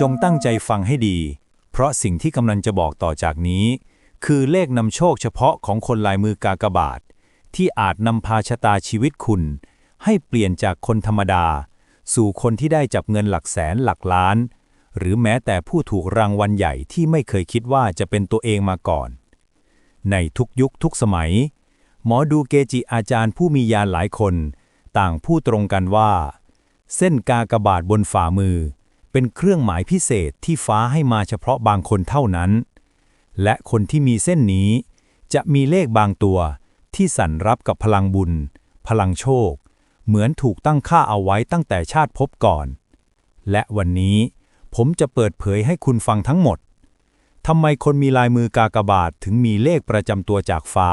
จงตั้งใจฟังให้ดี เพราะสิ่งที่กำลังจะบอกต่อจากนี้ คือเลขนำโชคเฉพาะของคนลายมือกากบาท ที่อาจนำพาชะตาชีวิตคุณ ให้เปลี่ยนจากคนธรรมดา สู่คนที่ได้จับเงินหลักแสนหลักล้าน หรือแม้แต่ผู้ถูกรางวัลใหญ่ที่ไม่เคยคิดว่าจะเป็นตัวเองมาก่อน ในทุกยุคทุกสมัย หมอดูเกจิอาจารย์ผู้มียานหลายคน ต่างพูดตรงกันว่า เส้นกากบาทบนฝ่ามือ เป็นเครื่องหมายพิเศษที่ฟ้าให้มาเฉพาะบางคนเท่านั้น และคนที่มีเส้นนี้ จะมีเลขบางตัวที่สั่นรับกับพลังบุญ พลังโชค เหมือนถูกตั้งค่าเอาไว้ตั้งแต่ชาติภพก่อน และวันนี้ผมจะเปิดเผยให้คุณฟังทั้งหมดทำไมคนมีลายมือกากบาทถึงมีเลขประจำตัวจากฟ้า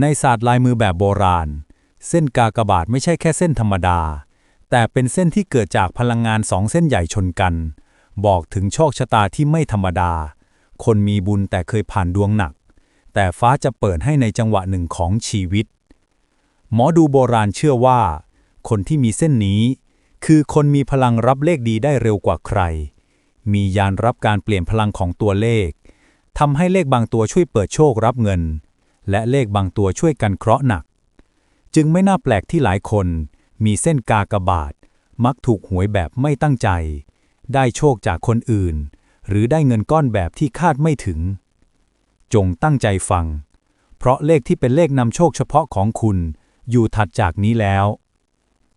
ในศาสตร์ลายมือแบบโบราณ เส้นกากบาทไม่ใช่แค่เส้นธรรมดา แต่เป็นเส้นที่เกิดจากพลังงานสองเส้นใหญ่ชนกัน บอกถึงโชคชะตาที่ไม่ธรรมดา คนมีบุญแต่เคยผ่านดวงหนัก แต่ฟ้าจะเปิดให้ในจังหวะหนึ่งของชีวิต หมอดูโบราณเชื่อว่า คนที่มีเส้นนี้ คือคนมีพลังรับเลขดีได้เร็วกว่าใคร มียานรับการเปลี่ยนพลังของตัวเลขทำให้เลขบางตัวช่วยเปิดโชครับเงิน และเลขบางตัวช่วยกันเคราะห์หนัก จึงไม่น่าแปลกที่หลายคน มีเส้นกากบาท มักถูกหวยแบบไม่ตั้งใจ ได้โชคจากคนอื่น หรือได้เงินก้อนแบบที่คาดไม่ถึง จงตั้งใจฟัง เพราะเลขที่เป็นเลขนำโชคเฉพาะของคุณ อยู่ถัดจากนี้แล้ว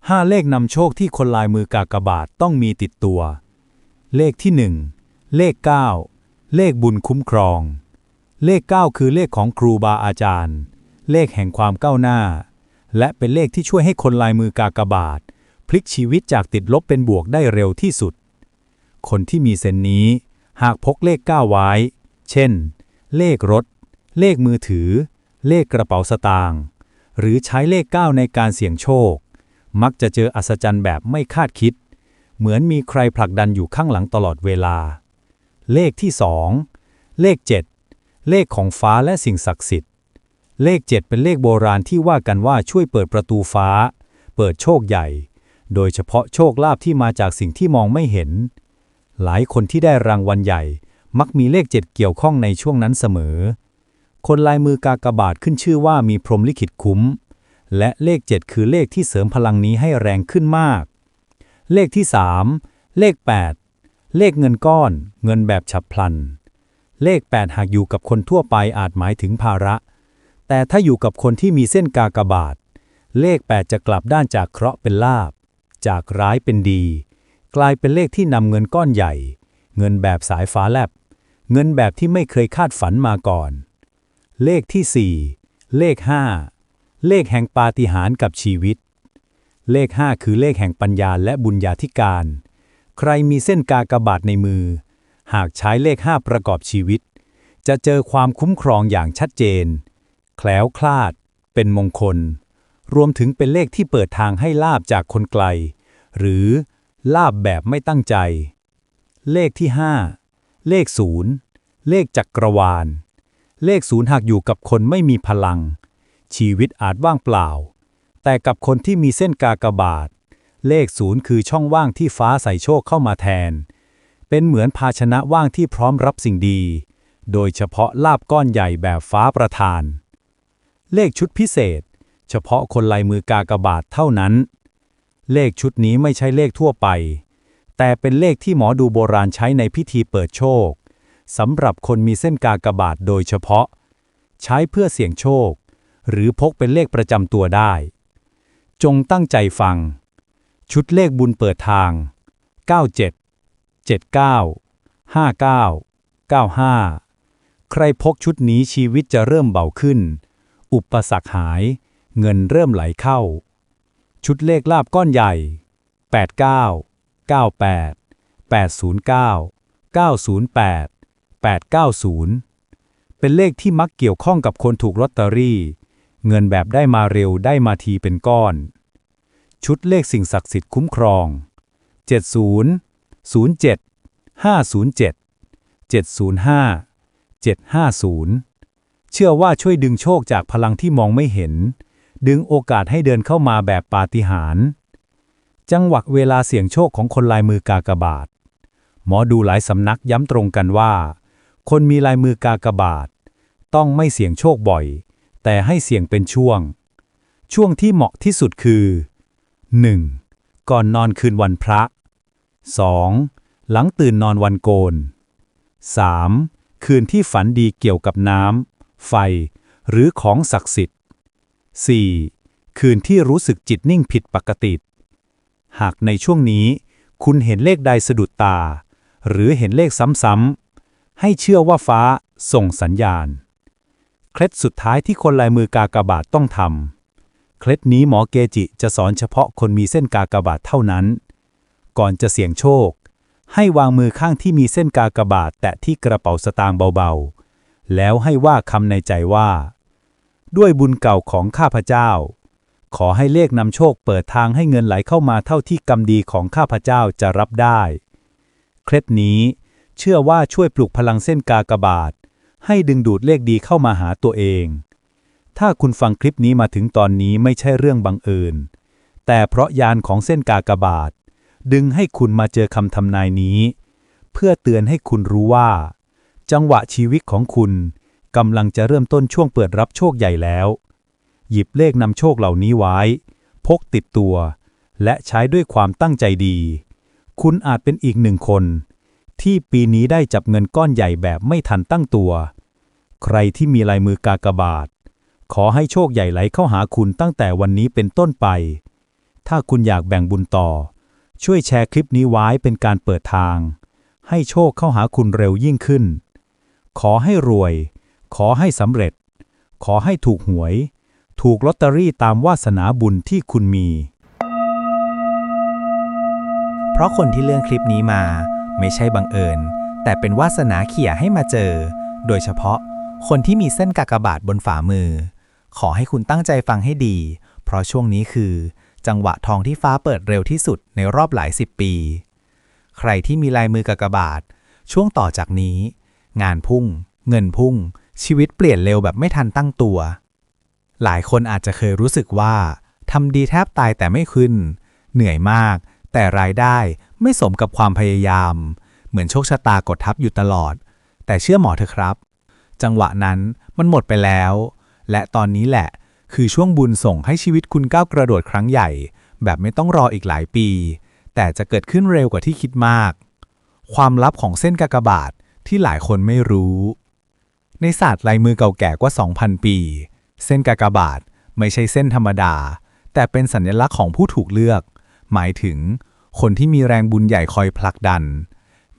ห้าเลขนำโชคที่คนลายมือกากบาทต้องมีติดตัว เลขที่หนึ่งเลข 9 เลขบุญคุ้มครอง เลข 9 คือเลขของครูบาอาจารย์ เลขแห่งความก้าวหน้า และเป็นเลขที่ช่วยให้คนลายมือกากบาท พลิกชีวิตจากติดลบเป็นบวกได้เร็วที่สุด คนที่มีเซนนี้ หากพกเลข 9 ไว้ เช่น เลขรถ เลขมือถือ เลขกระเป๋าสตางค์หรือใช้เลข 9 ในการเสี่ยงโชค มักจะเจออัศจรรย์แบบไม่คาดคิด เหมือนมีใครผลักดันอยู่ข้างหลังตลอดเวลา เลขที่ 2 เลข 7 เลขของฟ้าและสิ่งศักดิ์สิทธิ์ เลข 7 เป็นเลขโบราณที่ว่ากันว่าช่วยเปิดประตูฟ้า เปิดโชคใหญ่ โดยเฉพาะโชคลาภที่มาจากสิ่งที่มองไม่เห็น หลายคนที่ได้รางวัลใหญ่ มักมีเลข 7 เกี่ยวข้องในช่วงนั้นเสมอ คนลายมือกากบาทขึ้นชื่อว่ามีพรหมลิขิตคุ้ม และเลข 7 คือเลขที่เสริมพลังนี้ให้แรงขึ้นมาก เลขที่ 3 เลข 8 เลขเงินก้อน เงินแบบฉับพลัน เลข 8 หากอยู่กับคนทั่วไปอาจหมายถึงภาระ แต่ถ้าอยู่กับคนที่มีเส้นกากบาท เลข 8 จะกลับด้านจากเคราะห์เป็นลาบ จากร้ายเป็นดี กลายเป็นเลขที่นำเงินก้อนใหญ่ เงินแบบสายฟ้าแลบ เงินแบบที่ไม่เคยคาดฝันมาก่อน เลขที่ 4 เลข 5 เลขแห่งปาฏิหาริย์กับชีวิต เลข 5 คือเลขแห่งปัญญาและบุญญาธิการ ใครมีเส้นกากบาทในมือ หากใช้เลข 5 ประกอบชีวิต จะเจอความคุ้มครองอย่างชัดเจน แคล้วคลาด เป็นมงคล รวมถึงเป็นเลขที่เปิดทางให้ลาบจากคนไกล หรือลาบแบบไม่ตั้งใจ เลขที่ 5 เลข0เลขจักรวาล เลขศูนย์หากอยู่กับคนไม่มีพลัง ชีวิตอาจว่างเปล่า แต่กับคนที่มีเส้นกากบาท เลขศูนย์คือช่องว่างที่ฟ้าใส่โชคเข้ามาแทน เป็นเหมือนภาชนะว่างที่พร้อมรับสิ่งดี โดยเฉพาะลาบก้อนใหญ่แบบฟ้าประทาน เลขชุดพิเศษ เฉพาะคนลายมือกากบาทเท่านั้น เลขชุดนี้ไม่ใช่เลขทั่วไป แต่เป็นเลขที่หมอดูโบราณใช้ในพิธีเปิดโชคสำหรับคนมีเส้นกากบาทโดยเฉพาะ ใช้เพื่อเสี่ยงโชค หรือพกเป็นเลขประจำตัวได้ จงตั้งใจฟัง ชุดเลขบุญเปิดทาง 97 79 59 95 ใครพกชุดนี้ชีวิตจะเริ่มเบาขึ้น อุปสรรคหาย เงินเริ่มไหลเข้า ชุดเลขลาบก้อนใหญ่ 89 98 809 908 890 เป็นเลขที่มักเกี่ยวข้องกับคนถูกลอตเตอรี่ เงินแบบได้มาเร็วได้มาทีเป็นก้อน ชุดเลขสิ่งศักดิ์สิทธิ์คุ้มครอง 70 07 507 705 750 เชื่อว่าช่วยดึงโชคจากพลังที่มองไม่เห็น ดึงโอกาสให้เดินเข้ามาแบบปาฏิหาริย์จังหวะเวลาเสี่ยงโชคของคนลายมือกากบาท หมอดูหลายสำนักย้ำตรงกันว่า คนมีลายมือกากบาท ต้องไม่เสี่ยงโชคบ่อย แต่ให้เสี่ยงเป็นช่วง ช่วงที่เหมาะที่สุดคือ 1. ก่อนนอนคืนวันพระ 2. หลังตื่นนอนวันโกน 3. คืนที่ฝันดีเกี่ยวกับน้ำ ไฟ หรือของศักดิ์สิทธิ์ 4. คืนที่รู้สึกจิตนิ่งผิดปกติ หากในช่วงนี้ คุณเห็นเลขใดสะดุดตา หรือเห็นเลขซ้ำๆ ให้เชื่อว่าฟ้าส่งสัญญาณ เคล็ดสุดท้ายที่คนลายมือกากบาทต้องทำ เคล็ดนี้หมอเกจิจะสอนเฉพาะคนมีเส้นกากบาทเท่านั้น ก่อนจะเสี่ยงโชคให้วางมือข้างที่มีเส้นกากบาทแตะที่กระเป๋าสตางค์เบา แล้วให้ว่าคำในใจว่า ด้วยบุญเก่าของข้าพเจ้า ขอให้เลขนำโชคเปิดทางให้เงินไหลเข้ามาเท่าที่กรรมดีของข้าพเจ้าจะรับได้ เคล็ดนี้เชื่อว่าช่วยปลุกพลังเส้นกากบาท ให้ดึงดูดเลขดีเข้ามาหาตัวเอง ถ้าคุณฟังคลิปนี้มาถึงตอนนี้ไม่ใช่เรื่องบังเอิญ แต่เพราะยานของเส้นกากบาท ดึงให้คุณมาเจอคำทำนายนี้ เพื่อเตือนให้คุณรู้ว่า จังหวะชีวิตของคุณกำลังจะเริ่มต้นช่วงเปิดรับโชคใหญ่แล้ว หยิบเลขนำโชคเหล่านี้ไว้ พกติดตัว และใช้ด้วยความตั้งใจดี คุณอาจเป็นอีกหนึ่งคน ที่ปีนี้ได้จับเงินก้อนใหญ่แบบไม่ทันตั้งตัว ใครที่มีลายมือกากบาท ขอให้โชคใหญ่ไหลเข้าหาคุณตั้งแต่วันนี้เป็นต้นไป ถ้าคุณอยากแบ่งบุญต่อ ช่วยแชร์คลิปนี้ไว้เป็นการเปิดทาง ให้โชคเข้าหาคุณเร็วยิ่งขึ้น ขอให้รวย ขอให้สำเร็จ ขอให้ถูกหวย ถูกลอตเตอรี่ตามวาสนาบุญที่คุณมี เพราะคนที่เลือกคลิปนี้มา ไม่ใช่บังเอิญ แต่เป็นวาสนาเขี่ยให้มาเจอ โดยเฉพาะ คนที่มีเส้นกากบาทบนฝ่ามือ ขอให้คุณตั้งใจฟังให้ดี เพราะช่วงนี้คือ จังหวะทองที่ฟ้าเปิดเร็วที่สุดในรอบหลายสิบปี ใครที่มีลายมือกากบาทช่วงต่อจากนี้ งานพุ่ง เงินพุ่ง ชีวิตเปลี่ยนเร็วแบบไม่ทันตั้งตัว หลายคนอาจจะเคยรู้สึกว่าทำดีแทบตายแต่ไม่ขึ้น เหนื่อยมาก แต่รายได้ไม่สมกับความพยายาม เหมือนโชคชะตากดทับอยู่ตลอด แต่เชื่อหมอเถอะครับ จังหวะนั้นมันหมดไปแล้ว และตอนนี้แหละคือช่วงบุญส่งให้ชีวิตคุณก้าวกระโดดครั้งใหญ่ แบบไม่ต้องรออีกหลายปี แต่จะเกิดขึ้นเร็วกว่าที่คิดมาก ความลับของเส้นกากบาท ที่หลายคนไม่รู้ ในศาสตร์ลายมือเก่าแก่กว่า 2,000 ปี เส้นกากบาทไม่ใช่เส้นธรรมดา แต่เป็นสัญลักษณ์ของผู้ถูกเลือก หมายถึง คนที่มีแรงบุญใหญ่คอยผลักดัน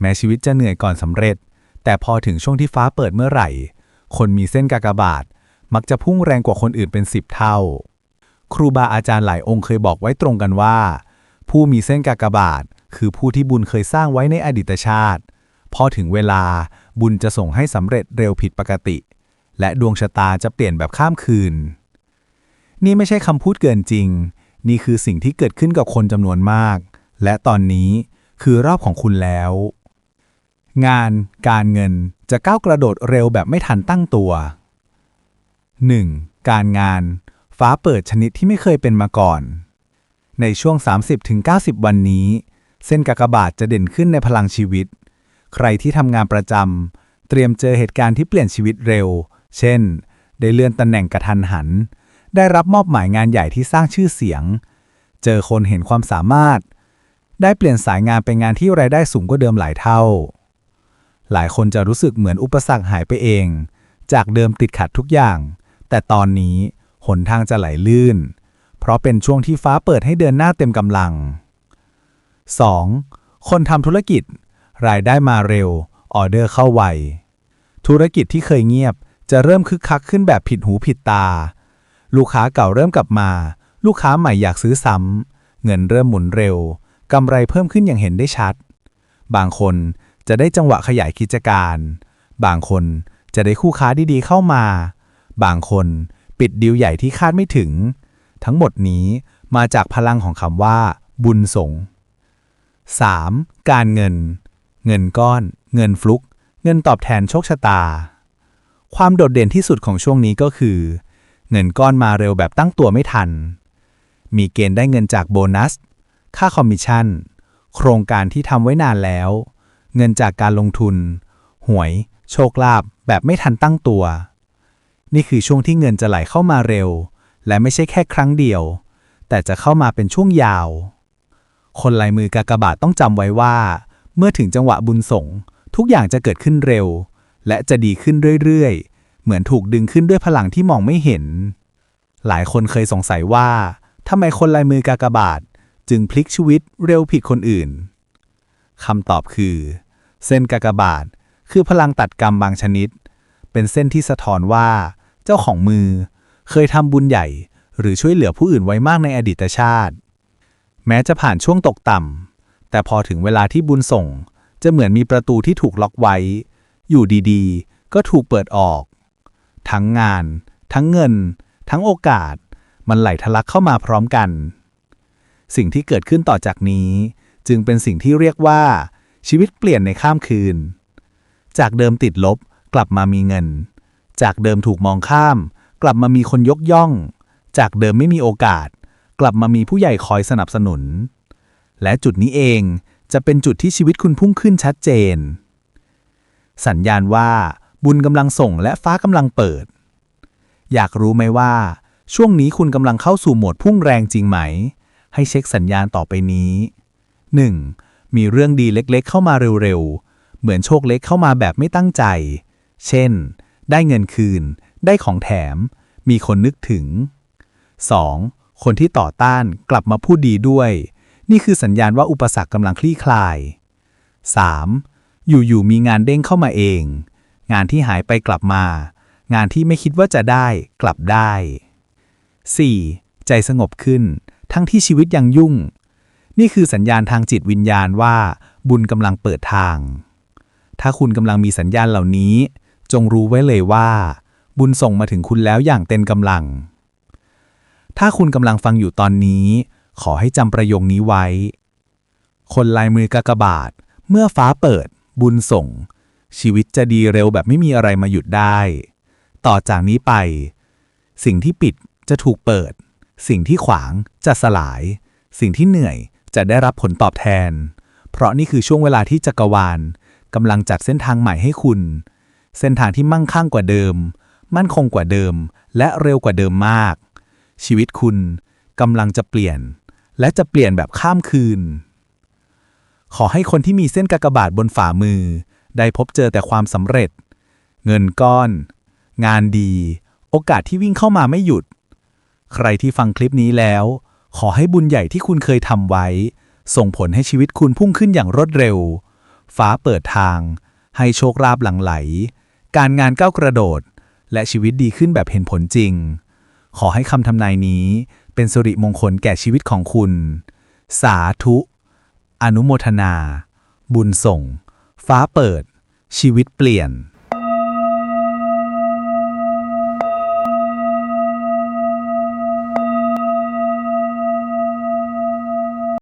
แม้ชีวิตจะเหนื่อยก่อนสำเร็จ แต่พอถึงช่วงที่ฟ้าเปิดเมื่อไหร่ คนมีเส้นกากบาทมักจะพุ่งแรงกว่าคนอื่นเป็นสิบเท่า ครูบาอาจารย์หลายองค์เคยบอกไว้ตรงกันว่า ผู้มีเส้นกากบาท คือผู้ที่บุญเคยสร้างไว้ในอดีตชาติ พอถึงเวลาบุญจะส่งให้สำเร็จเร็วผิดปกติ และดวงชะตาจะเปลี่ยนแบบข้ามคืน นี่ไม่ใช่คำพูดเกินจริง นี่คือสิ่งที่เกิดขึ้นกับคนจำนวนมาก และตอนนี้คือรอบของคุณแล้ว งานการเงินจะก้าวกระโดดเร็วแบบไม่ทันตั้งตัว 1. การงาน ฟ้าเปิดชนิดที่ไม่เคยเป็นมาก่อน ในช่วง 30-90 วันนี้ เส้นกากบาทจะเด่นขึ้นในพลังชีวิต ใครที่ทำงานประจำเตรียมเจอเหตุการณ์ที่เปลี่ยนชีวิตเร็ว เช่น ได้เลื่อนตำแหน่งกระทันหัน ได้รับมอบหมายงานใหญ่ที่สร้างชื่อเสียง เจอคนเห็นความสามารถ ได้เปลี่ยนสายงานเป็นงานที่รายได้สูงกว่าเดิมหลายเท่า หลายคนจะรู้สึกเหมือนอุปสรรคหายไปเอง จากเดิมติดขัดทุกอย่าง แต่ตอนนี้หนทางจะไหลลื่น เพราะเป็นช่วงที่ฟ้าเปิดให้เดินหน้าเต็มกำลัง 2. คนทำธุรกิจ รายได้มาเร็ว ออเดอร์เข้าไว ธุรกิจที่เคยเงียบจะเริ่มคึกคักขึ้นแบบผิดหูผิดตา ลูกค้าเก่าเริ่มกลับมา ลูกค้าใหม่อยากซื้อซ้ำ เงินเริ่มหมุนเร็ว กำไรเพิ่มขึ้นอย่างเห็นได้ชัด บางคนจะได้จังหวะขยายกิจการ บางคนจะได้คู่ค้าดีๆเข้ามา บางคนปิดดีลใหญ่ที่คาดไม่ถึง ทั้งหมดนี้มาจากพลังของคำว่า บุญสงฆ์ 3. การเงิน เงินก้อน เงินฟลุก เงินตอบแทนโชคชะตา ความโดดเด่นที่สุดของช่วงนี้ก็คือ เงินก้อนมาเร็วแบบตั้งตัวไม่ทัน มีเกณฑ์ได้เงินจากโบนัส ค่าคอมมิชชั่น โครงการที่ทำไว้นานแล้ว เงินจากการลงทุน หวย โชคลาภแบบไม่ทันตั้งตัว นี่คือช่วงที่เงินจะไหลเข้ามาเร็ว และไม่ใช่แค่ครั้งเดียว แต่จะเข้ามาเป็นช่วงยาว คนลายมือกากบาทต้องจำไว้ว่า เมื่อถึงจังหวะบุญส่ง ทุกอย่างจะเกิดขึ้นเร็ว และจะดีขึ้นเรื่อยๆ เหมือนถูกดึงขึ้นด้วยพลังที่มองไม่เห็น หลายคนเคยสงสัยว่าทำไมคนลายมือกากบาท จึงพลิกชีวิตเร็วผิดคนอื่นคำตอบคือ เส้นกากบาท คือพลังตัดกรรมบางชนิด เป็นเส้นที่สะท้อนว่า เจ้าของมือเคยทำบุญใหญ่ หรือช่วยเหลือผู้อื่นไว้มากในอดีตชาติ แม้จะผ่านช่วงตกต่ำ แต่พอถึงเวลาที่บุญส่ง จะเหมือนมีประตูที่ถูกล็อกไว้ อยู่ดีๆ ก็ถูกเปิดออก ทั้งงาน ทั้งเงิน ทั้งโอกาส มันไหลทะลักเข้ามาพร้อมกัน สิ่งที่เกิดขึ้นต่อจากนี้ จึงเป็นสิ่งที่เรียกว่า ชีวิตเปลี่ยนในข้ามคืน จากเดิมติดลบกลับมามีเงิน จากเดิมถูกมองข้าม กลับมามีคนยกย่อง จากเดิมไม่มีโอกาส กลับมามีผู้ใหญ่คอยสนับสนุน และจุดนี้เองจะเป็นจุดที่ชีวิตคุณพุ่งขึ้นชัดเจน สัญญาณว่า บุญกำลังส่งและฟ้ากำลังเปิด อยากรู้ไหมว่า ช่วงนี้คุณกำลังเข้าสู่โหมดพุ่งแรงจริงไหม ให้เช็คสัญญาณต่อไปนี้ 1. มีเรื่องดีเล็กๆ เข้ามาเร็วๆ เหมือนโชคเล็กเข้ามาแบบไม่ตั้งใจ เช่น ได้เงินคืน ได้ของแถม มีคนนึกถึง 2. คนที่ต่อต้านกลับมาพูดดีด้วย นี่คือสัญญาณว่าอุปสรรคกำลังคลี่คลาย 3. อยู่ๆมีงานเด้งเข้ามาเอง งานที่หายไปกลับมา งานที่ไม่คิดว่าจะได้กลับได้ 4. ใจสงบขึ้น ทั้งที่ชีวิตยังยุ่ง นี่คือสัญญาณทางจิตวิญญาณว่า บุญกำลังเปิดทาง ถ้าคุณกำลังมีสัญญาณเหล่านี้ จงรู้ไว้เลยว่า บุญส่งมาถึงคุณแล้วอย่างเต็มกำลัง ถ้าคุณกำลังฟังอยู่ตอนนี้ ขอให้จำประโยคนี้ไว้ คนลายมือกากบาท เมื่อฟ้าเปิด บุญส่ง ชีวิตจะดีเร็วแบบไม่มีอะไรมาหยุดได้ ต่อจากนี้ไป สิ่งที่ปิดจะถูกเปิด สิ่งที่ขวางจะสลาย สิ่งที่เหนื่อยจะได้รับผลตอบแทน เพราะนี่คือช่วงเวลาที่จักรวาลกำลังจัดเส้นทางใหม่ให้คุณ เส้นทางที่มั่งคั่งกว่าเดิม มั่นคงกว่าเดิม และเร็วกว่าเดิมมาก ชีวิตคุณกำลังจะเปลี่ยน และจะเปลี่ยนแบบข้ามคืน ขอให้คนที่มีเส้นกากบาทบนฝ่ามือ ได้พบเจอแต่ความสำเร็จ เงินก้อน งานดี โอกาสที่วิ่งเข้ามาไม่หยุด ใครที่ฟังคลิปนี้แล้ว ขอให้บุญใหญ่ที่คุณเคยทำไว้ ส่งผลให้ชีวิตคุณพุ่งขึ้นอย่างรวดเร็ว ฟ้าเปิดทาง ให้โชคลาภหลั่งไหล การงานก้าวกระโดด และชีวิตดีขึ้นแบบเห็นผลจริง ขอให้คำทำนายนี้ เป็นสิริมงคลแก่ชีวิตของคุณ สาธุ อนุโมทนา บุญส่ง ฟ้าเปิด ชีวิตเปลี่ยน